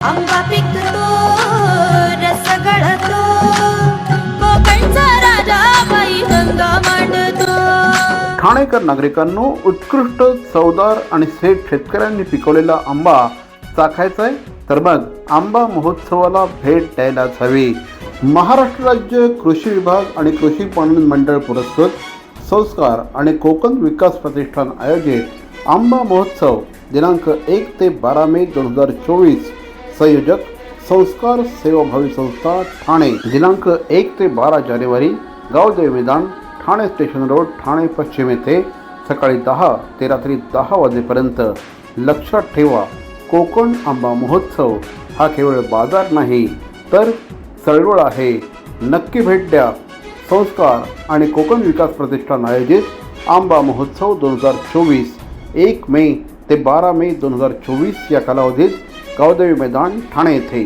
आंबा पिकतो रस गळतो. कोकणचा राजा बाई गंगा मांडतो. ठाणेकर नागरिकांनो उत्कृष्ट चवदार आणि सेठ शेतकऱ्यांनी पिकवलेला आंबा चाखायचा आहे? तर मग आंबा महोत्सवाला भेट द्यायलाच हवी. महाराष्ट्र राज्य कृषी विभाग आणि कृषी पणन मंडळ पुरस्कृत संस्कार आणि कोकण विकास प्रतिष्ठान आयोजित आंबा महोत्सव दिनांक एक ते बारा मे दोन हजार चोवीस संयोजक संस्कार सेवाभावी संस्था ठाणे दिनांक एक ते बारा जानेवारी गावदेव मैदान ठाणे स्टेशन रोड ठाणे पश्चिम येथे सकाळी दहा ते रात्री दहा वाजेपर्यंत लक्षात ठेवा कोकण आंबा महोत्सव हा केवळ बाजार नाही तर चळवळ आहे. नक्की भेट द्या. संस्कार आणि कोकण विकास प्रतिष्ठान आयोजित आंबा महोत्सव दोन हजार चोवीस एक मे ते बारा मे दोन हजार चोवीस या कालावधीत गावदेवी मैदान ठाणे येथे